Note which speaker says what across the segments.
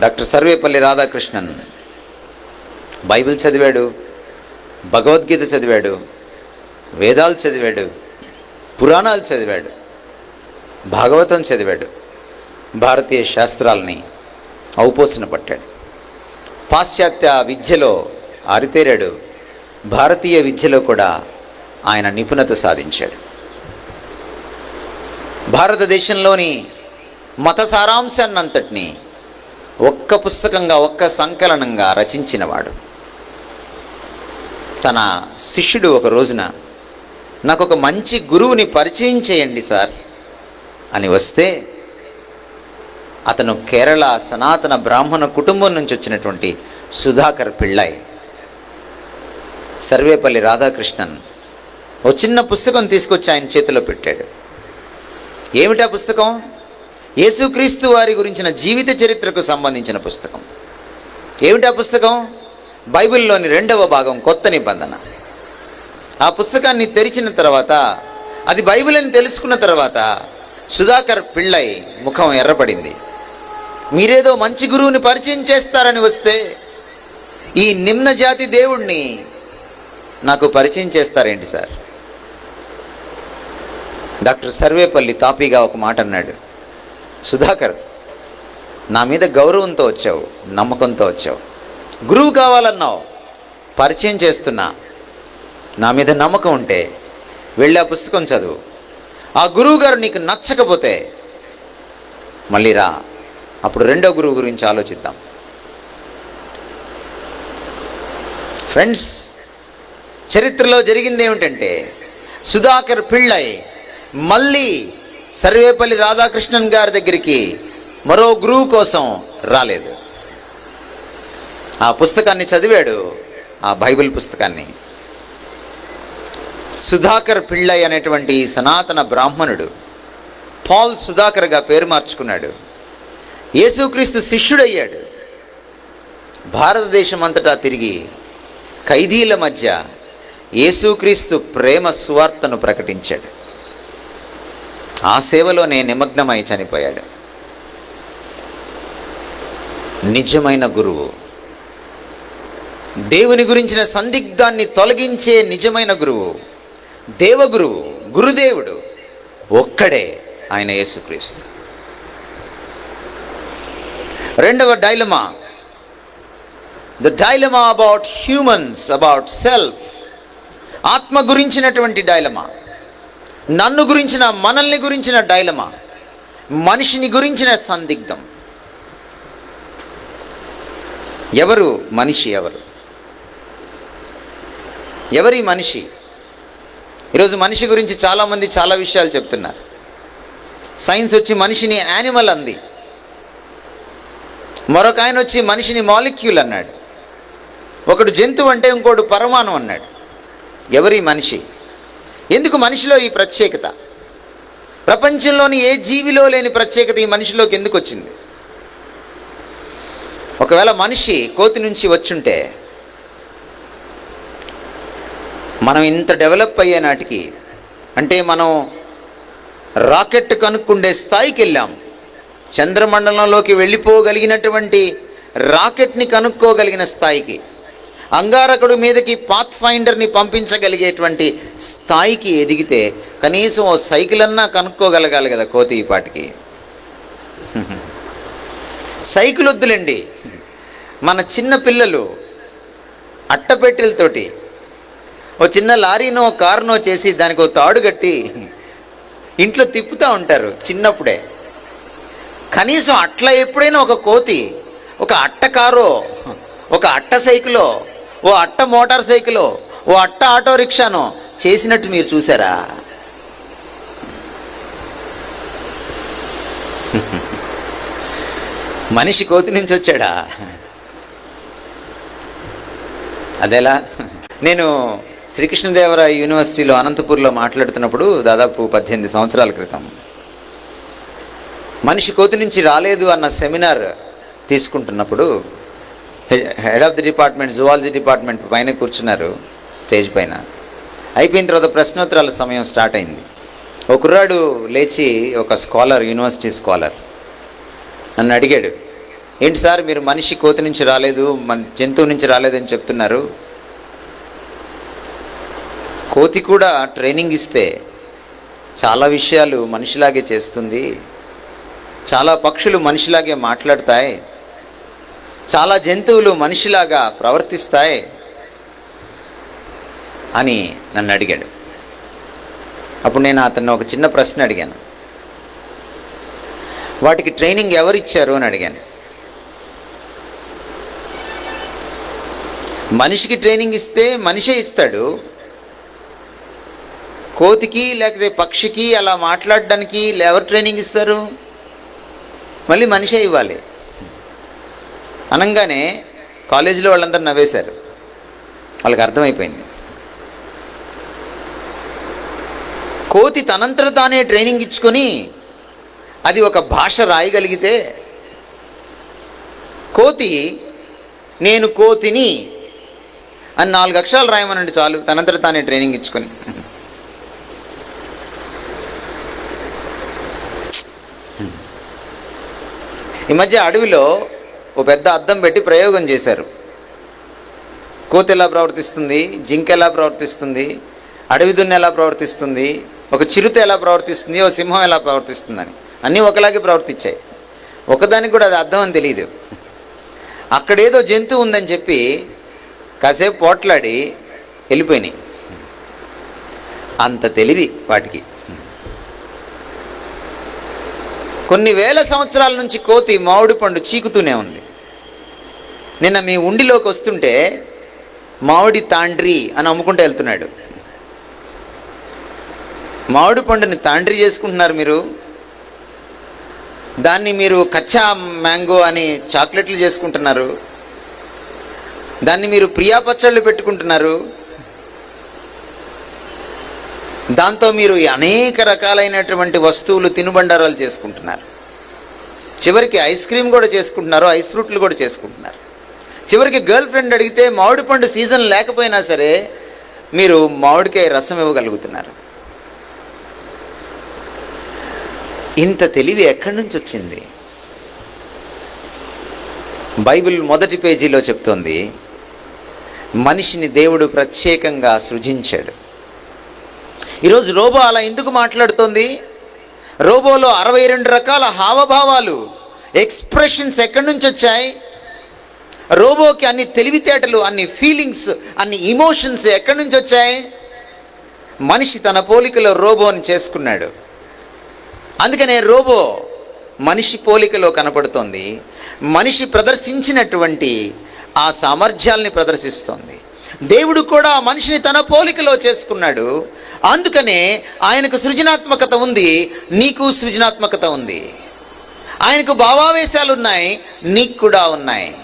Speaker 1: Doctor Sarvepalli Radhakrishnan Bible చదివాడు భగవద్గీత చదివాడు వేదాలు చదివాడు పురాణాలు చదివాడు భాగవతం చదివాడు భారతీయ శాస్త్రాలని ఔపోసన పట్టాడు. పాశ్చాత్య విద్యలో ఆరితేరాడు భారతీయ విద్యలో కూడా ఆయన నిపుణత సాధించాడు. భారతదేశంలోని మత సారాంశాన్నంతటినీ ఒక్క పుస్తకంగా ఒక్క సంకలనంగా రచించినవాడు. తన శిష్యుడు ఒక రోజున నాకు ఒక మంచి గురువుని పరిచయం చేయండి సార్ అని వస్తే అతను కేరళ సనాతన బ్రాహ్మణ కుటుంబం నుంచి వచ్చినటువంటి సుధాకర్ పిళ్ళై సర్వేపల్లి రాధాకృష్ణన్ ఓ చిన్న పుస్తకం తీసుకొచ్చి ఆయన చేతిలో పెట్టాడు. ఏమిటా పుస్తకం? యేసుక్రీస్తు వారి గురించిన జీవిత చరిత్రకు సంబంధించిన పుస్తకం. ఏమిటా పుస్తకం? బైబిల్లోని రెండవ భాగం కొత్త నిబంధన. ఆ పుస్తకాన్ని తెరిచిన తర్వాత అది బైబిల్ అని తెలుసుకున్న తర్వాత సుధాకర్ పిళ్ళై ముఖం ఎర్రపడింది మీరేదో మంచి గురువుని పరిచయం చేస్తారని వస్తే ఈ నిమ్న జాతి దేవుణ్ణి నాకు పరిచయం చేస్తారేంటి సార్? డాక్టర్ సర్వేపల్లి తాపీగా ఒక మాట అన్నాడు. సుధాకర్ నా మీద గౌరవంతో వచ్చావు నమ్మకంతో వచ్చావు. గురువు కావాలన్నావు పరిచయం చేస్తున్నా. నా మీద నమ్మకం ఉంటే వెళ్ళి ఆ పుస్తకం చదువు. ఆ గురువు గారు నీకు నచ్చకపోతే మళ్ళీ రా అప్పుడు రెండో గురువు గురించి ఆలోచిద్దాం. ఫ్రెండ్స్ చరిత్రలో జరిగింది ఏమిటంటే సుధాకర్ పిళ్ళై మళ్ళీ సర్వేపల్లి రాధాకృష్ణన్ గారి దగ్గరికి మరో గురువు కోసం రాలేదు. ఆ పుస్తకాన్ని చదివాడు ఆ బైబిల్ పుస్తకాన్ని. సుధాకర్ పిళ్ళై అనేటువంటి సనాతన బ్రాహ్మణుడు పాల్ సుధాకర్గా పేరు మార్చుకున్నాడు. యేసుక్రీస్తు శిష్యుడయ్యాడు. భారతదేశం అంతటా తిరిగి ఖైదీల మధ్య యేసుక్రీస్తు ప్రేమ సువార్తను ప్రకటించాడు. ఆ సేవలోనే నిమగ్నమై చనిపోయాడు. నిజమైన గురువు. దేవుని గురించిన సందిగ్ధాన్ని తొలగించే నిజమైన గురువు. దేవగురువు గురుదేవుడు ఒక్కడే ఆయన యేసుక్రీస్తు. రెండవ dilemma. The dilemma about humans about self ఆత్మ గురించినటువంటి డైలమా. నన్ను గురించిన మనల్ని గురించిన డైలమా? మనిషిని గురించిన సందిగ్ధం. ఎవరు మనిషి ఎవరు? ఎవరి మనిషి? ఈరోజు మనిషి గురించి చాలామంది చాలా విషయాలు చెప్తున్నారు. సైన్స్ వచ్చి మనిషిని యానిమల్ అంది. మరొక ఆయన వచ్చి మనిషిని మాలిక్యూల్ అన్నాడు. ఒకడు జంతువు అంటే ఇంకోడు పరమాణు అన్నాడు. ఎవరి మనిషి? ఎందుకు మనిషిలో ఈ ప్రత్యేకత? ప్రపంచంలోని ఏ జీవిలో లేని ప్రత్యేకత ఈ మనిషిలోకి ఎందుకు వచ్చింది? ఒకవేళ మనిషి కోతి నుంచి వచ్చుంటే మనం ఇంత డెవలప్ అయ్యే నాటికి అంటే మనం రాకెట్ కనుక్కుండే స్థాయికి వెళ్ళాం. చంద్రమండలంలోకి వెళ్ళిపోగలిగినటువంటి రాకెట్ని కనుక్కోగలిగిన స్థాయికి. అంగారకుడు మీదకి పాత్ ఫైండర్ని పంపించగలిగేటువంటి స్థాయికి ఎదిగితే కనీసం ఓ సైకిల్ అన్నా కనుక్కోగలగాలి కదా కోతి ఈ పాటికి. సైకిల్ వద్దులేండి మన చిన్న పిల్లలు అట్టపెట్టెలతోటి ఓ చిన్న లారీనో కారునో చేసి దానికి ఓ తాడు కట్టి ఇంట్లో తిప్పుతూ ఉంటారు చిన్నప్పుడే. కనీసం అట్లా ఎప్పుడైనా ఒక కోతి ఒక అట్ట కారో ఒక అట్ట సైకిలో ఓ అట్ట మోటార్ సైకిలో ఓ అట్ట ఆటో రిక్షానో చేసినట్టు మీరు చూసారా మనిషి కోతి నుంచి వచ్చాడా? అదేలా నేను శ్రీకృష్ణదేవరాయ యూనివర్సిటీలో అనంతపూర్లో మాట్లాడుతున్నప్పుడు దాదాపు పద్దెనిమిది సంవత్సరాల క్రితం. మనిషి కోతి నుంచి రాలేదు అన్న సెమినార్ తీసుకుంటున్నప్పుడు head of the department zoology department పైన కూర్చున్నారు స్టేజ్ పైన. అయిపోయిన తర్వాత ప్రశ్నోత్తరాల సమయం స్టార్ట్ అయింది. ఒక కుర్రాడు లేచి ఒక స్కాలర్ యూనివర్సిటీ స్కాలర్ నన్ను అడిగాడు ఏంటి సార్ మీరు మనిషి కోతి నుంచి రాలేదు మన జంతువు నుంచి రాలేదని చెప్తున్నారు. కోతి కూడా ట్రైనింగ్ ఇస్తే చాలా విషయాలు మనిషిలాగే చేస్తుంది చాలా పక్షులు మనిషిలాగే మాట్లాడతాయి చాలా జంతువులు మనిషిలాగా ప్రవర్తిస్తాయి అని నన్ను అడిగాడు. అప్పుడు నేను అతన్ని ఒక చిన్న ప్రశ్న అడిగాను. వాటికి ట్రైనింగ్ ఎవరిచ్చారు అని అడిగాను. మనిషికి ట్రైనింగ్ ఇస్తే మనిషే ఇస్తాడు. కోతికి లేకపోతే పక్షికి అలా మాట్లాడడానికి ఎవరు ట్రైనింగ్ ఇస్తారు? మళ్ళీ మనిషే ఇవ్వాలి. అనగానే కాలేజీలో వాళ్ళందరూ నవ్వేశారు. వాళ్ళకి అర్థమైపోయింది. కోతి తనంతట తానే ట్రైనింగ్ ఇచ్చుకొని అది ఒక భాష రాయగలిగితే కోతి నేను కోతిని అని నాలుగు అక్షరాలు రాయమనండి చాలు తనంతట తానే ట్రైనింగ్ ఇచ్చుకొని. ఈ మధ్య అడవిలో ఓ పెద్ద అద్దం పెట్టి ప్రయోగం చేశారు. కోతి ఎలా ప్రవర్తిస్తుంది? జింక ఎలా ప్రవర్తిస్తుంది? అడవి దున్న ఎలా ప్రవర్తిస్తుంది? ఒక చిరుత ఎలా ప్రవర్తిస్తుంది? ఒక సింహం ఎలా ప్రవర్తిస్తుందని. అన్నీ ఒకలాగే ప్రవర్తించాయి. ఒకదానికి కూడా అది అర్థం అని తెలియదు అక్కడేదో జంతువు ఉందని చెప్పి కాసేపు పోట్లాడి వెళ్ళిపోయినాయి. అంత తెలివి వాటికి. కొన్ని వేల సంవత్సరాల నుంచి కోతి మామిడి పండు చీకుతూనే ఉంది. నిన్న మీ ఉండిలోకి వస్తుంటే మామిడి తాండ్రి అని అమ్ముకుంటూ వెళ్తున్నాడు. మామిడి పండుని తాండ్రి చేసుకుంటున్నారు మీరు. దాన్ని మీరు కచ్చా మ్యాంగో అని చాక్లెట్లు చేసుకుంటున్నారు. దాన్ని మీరు ప్రియా పచ్చళ్ళు పెట్టుకుంటున్నారు. దాంతో మీరు అనేక రకాలైనటువంటి వస్తువులు తినుబండారాలు చేసుకుంటున్నారు. చివరికి ఐస్ క్రీమ్ కూడా చేసుకుంటున్నారు ఐస్ ఫ్రూట్లు కూడా చేసుకుంటున్నారు. చివరికి గర్ల్ ఫ్రెండ్ అడిగితే మామిడి పండు సీజన్ లేకపోయినా సరే మీరు మామిడికాయ రసం ఇవ్వగలుగుతున్నారు. ఇంత తెలివి ఎక్కడి నుంచి వచ్చింది? బైబిల్ మొదటి పేజీలో చెప్తోంది మనిషిని దేవుడు ప్రత్యేకంగా సృజించాడు. ఈరోజు రోబో అలా ఎందుకు మాట్లాడుతోంది? రోబోలో అరవై రెండు రకాల హావభావాలు ఎక్స్ప్రెషన్స్ ఎక్కడి నుంచి వచ్చాయి? రోబోకి అన్ని తెలివితేటలు అన్ని ఫీలింగ్స్ అన్ని ఇమోషన్స్ ఎక్కడి నుంచి వచ్చాయి? మనిషి తన పోలికలో రోబోని చేసుకున్నాడు. అందుకనే రోబో మనిషి పోలికలో కనపడుతోంది. మనిషి ప్రదర్శించినటువంటి ఆ సామర్థ్యాల్ని ప్రదర్శిస్తోంది. దేవుడు కూడా మనిషిని తన పోలికలో చేసుకున్నాడు. అందుకనే ఆయనకు సృజనాత్మకత ఉంది నీకు సృజనాత్మకత ఉంది. ఆయనకు భావావేశాలు ఉన్నాయి నీకు కూడా ఉన్నాయి.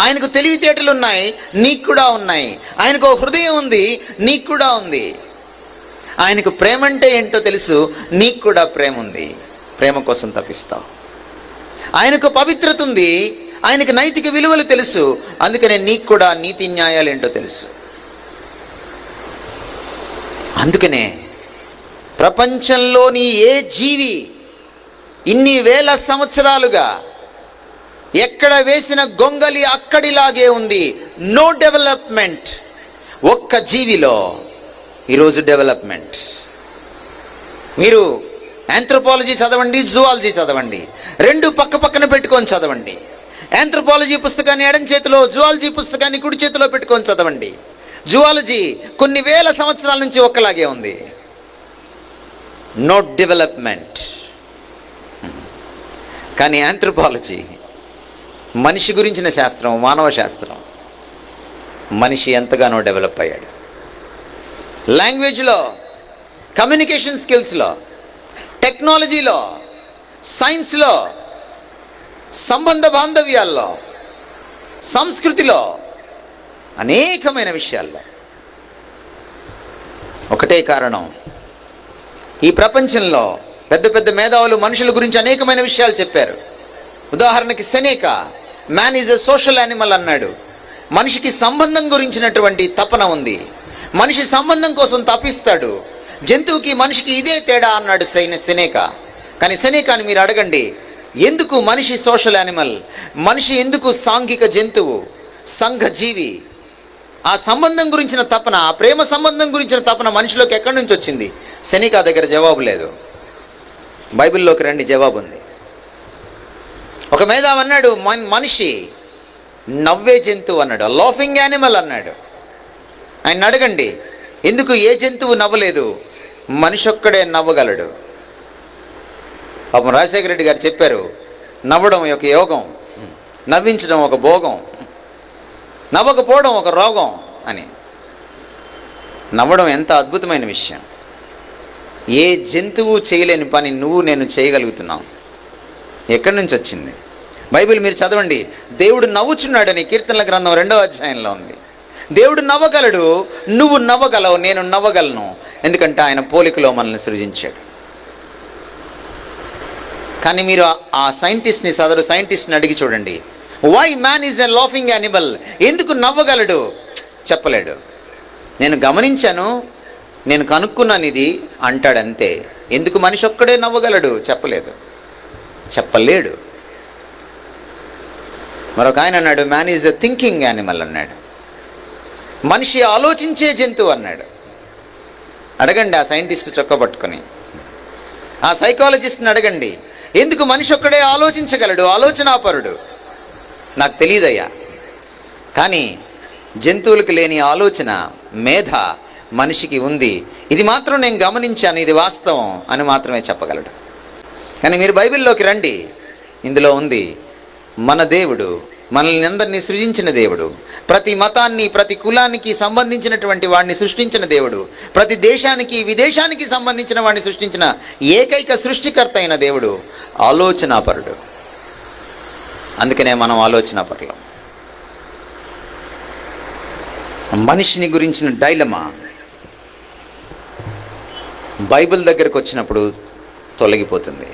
Speaker 1: ఆయనకు తెలివితేటలు ఉన్నాయి నీకు కూడా ఉన్నాయి. ఆయనకు ఒక హృదయం ఉంది నీకు కూడా ఉంది. ఆయనకు ప్రేమ అంటే ఏంటో తెలుసు నీకు కూడా ప్రేమ ఉంది. ప్రేమ కోసం తప్పిస్తావు. ఆయనకు పవిత్రత ఉంది ఆయనకు నైతిక విలువలు తెలుసు అందుకనే నీకు కూడా నీతి న్యాయాలు ఏంటో తెలుసు. అందుకనే ప్రపంచంలోని ఏ జీవి ఇన్ని వేల సంవత్సరాలుగా ఎక్కడ వేసిన గొంగలి అక్కడిలాగే ఉంది. నో డెవలప్మెంట్ ఒక్క జీవిలో ఈరోజు డెవలప్మెంట్ మీరు ఆంథ్రోపాలజీ చదవండి జువాలజీ చదవండి. రెండు పక్క పక్కన పెట్టుకొని చదవండి. ఆంథ్రోపాలజీ పుస్తకాన్ని ఎడం చేతిలో జువాలజీ పుస్తకాన్ని కుడి చేతిలో పెట్టుకొని చదవండి. జువాలజీ కొన్ని వేల సంవత్సరాల నుంచి ఒక్కలాగే ఉంది. నో డెవలప్మెంట్ కానీ ఆంథ్రోపాలజీ మనిషి గురించిన శాస్త్రం మానవ శాస్త్రం. మనిషి ఎంతగానో డెవలప్ అయ్యాడు. లాంగ్వేజ్లో కమ్యూనికేషన్ స్కిల్స్లో టెక్నాలజీలో సైన్స్లో సంబంధ బాంధవ్యాల్లో సంస్కృతిలో అనేకమైన విషయాల్లో. ఒకటే కారణం ఈ ప్రపంచంలో పెద్ద పెద్ద మేధావులు మనుషుల గురించి అనేకమైన విషయాలు చెప్పారు. ఉదాహరణకి Seneca man is a social animal అన్నాడు. మనిషికి సంబంధం గురించినటువంటి తపన ఉంది. మనిషి సంబంధం కోసం తపిస్తాడు జంతువుకి మనిషికి ఇదే తేడా అన్నాడు సైన సెనేక. కానీ సెనేకాని మీరు అడగండి ఎందుకు మనిషి సోషల్ యానిమల్ మనిషి ఎందుకు సాంఘిక జంతువు? సంఘ జీవి. ఆ సంబంధం గురించిన తపన ఆ ప్రేమ సంబంధం గురించిన తపన మనిషిలోకి ఎక్కడి నుంచి వచ్చింది? సెనికా దగ్గర జవాబు లేదు. బైబిల్లోకి రండి జవాబు ఉంది. ఒక మేధావి అన్నాడు మన్ మనిషి నవ్వే జంతువు అన్నాడు లాఫింగ్ యానిమల్ అన్నాడు. ఆయన అడగండి ఎందుకు ఏ జంతువు నవ్వలేదు? మనిషి ఒక్కడే నవ్వగలడు. పాపం రాజశేఖర రెడ్డి గారు చెప్పారు నవ్వడం ఒక యోగం నవ్వించడం ఒక భోగం నవ్వకపోవడం ఒక రోగం అని. నవ్వడం ఎంత అద్భుతమైన విషయం. ఏ జంతువు చేయలేని పని నువ్వు నేను చేయగలుగుతున్నావు ఎక్కడి నుంచి వచ్చింది? బైబిల్ మీరు చదవండి. దేవుడు నవ్వుచున్నాడని కీర్తనల గ్రంథం రెండవ అధ్యాయంలో ఉంది. దేవుడు నవ్వగలడు. నువ్వు నవ్వగలవు నేను నవ్వగలను. ఎందుకంటే ఆయన పోలికలో మనల్ని సృజించాడు. కానీ మీరు ఆ- సైంటిస్ట్ని సదరు సైంటిస్ట్ని అడిగి చూడండి. Why man is a laughing animal ఎందుకు నవ్వగలడు? చెప్పలేడు. నేను గమనించాను నేను కనుక్కున్నాను ఇది అంటాడంతే ఎందుకు మనిషి ఒక్కడే నవ్వగలడు? చెప్పలేదు. చెప్పలేడు. మరొక ఆయన అన్నాడు man is a thinking animal అన్నాడు. మనిషి ఆలోచించే జంతువు అన్నాడు. అడగండి ఆ సైంటిస్ట్ చొక్క పట్టుకొని. ఆ సైకాలజిస్ట్ని అడగండి ఎందుకు మనిషి ఒక్కడే ఆలోచించగలడు? ఆలోచనాపరుడు. నాకు తెలియదయ్యా కానీ జంతువులకు లేని ఆలోచన మేధ మనిషికి ఉంది. ఇది మాత్రం నేను గమనించాను ఇది వాస్తవం అని మాత్రమే చెప్పగలడు. కానీ మీరు బైబిల్లోకి రండి. ఇందులో ఉంది మన దేవుడు మనల్ని అందరినీ సృజించిన దేవుడు ప్రతి మతాన్ని ప్రతి కులానికి సంబంధించినటువంటి వాడిని సృష్టించిన దేవుడు ప్రతి దేశానికి విదేశానికి సంబంధించిన వాడిని సృష్టించిన ఏకైక సృష్టికర్త అయిన దేవుడు ఆలోచనాపరుడు. అందుకనే మనం ఆలోచనాపరులం. మనిషిని గురించిన డైలమా? బైబిల్ దగ్గరకు వచ్చినప్పుడు తొలగిపోతుంది.